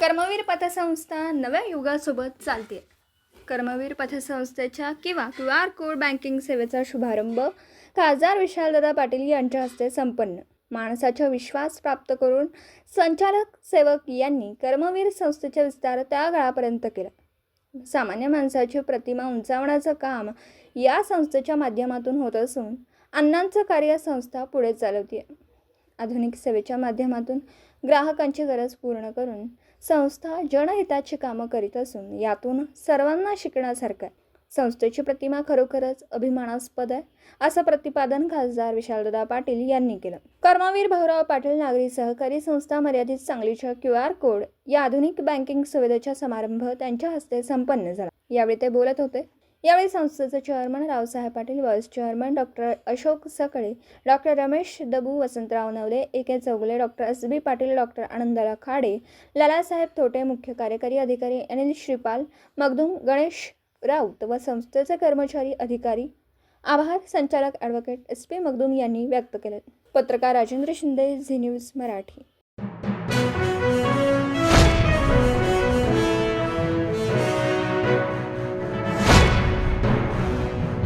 कर्मवीर पतसंस्था नव्या युगासोबत चालते. कर्मवीर पतसंस्थेच्या किंवा क्यू आर कोड बँकिंग सेवेचा शुभारंभ खासदार विशालदादा पाटील यांच्या हस्ते संपन्न. माणसाचा विश्वास प्राप्त करून संचालक सेवक यांनी कर्मवीर संस्थेचा विस्तार त्या काळापर्यंत केला. सामान्य माणसाची प्रतिमा उंचावण्याचं काम या संस्थेच्या माध्यमातून होत असून अण्णांचं कार्य संस्था पुढे चालवते आधुनिक सेवेच्या माध्यमातून ग्राहकांची गरज पूर्ण करून संस्था जनहिताची कामं करीत असून यातून सर्वांना शिकण्यासारखं आहे. संस्थेची प्रतिमा खरोखरच अभिमानास्पद आहे असं प्रतिपादन खासदार विशालदादा पाटील यांनी केलं. कर्मवीर भाऊराव पाटील नागरी सहकारी संस्था मर्यादित सांगलीच्या क्यू आर कोड या आधुनिक बँकिंग सुविधेचा समारंभ त्यांच्या हस्ते संपन्न झाला. यावेळी ते बोलत होते यावेळी संस्थेचे chairman Raosaheb Patil vice chairman doctor Ashok Sakale doctor Ramesh Dabu Vasantrao Navale A. K. Chougule doctor S. B. Patil doctor आनंदला Khade Lalasaheb Thote मुख्य कार्यकारी अधिकारी अनिल श्रीपाल मगदूम गणेश राऊत व संस्थेचे कर्मचारी अधिकारी. आभार संचालक ॲडव्होकेट एस. पी. मगदूम यांनी व्यक्त केले. पत्रकार राजेंद्र शिंदे झी न्यूज मराठी.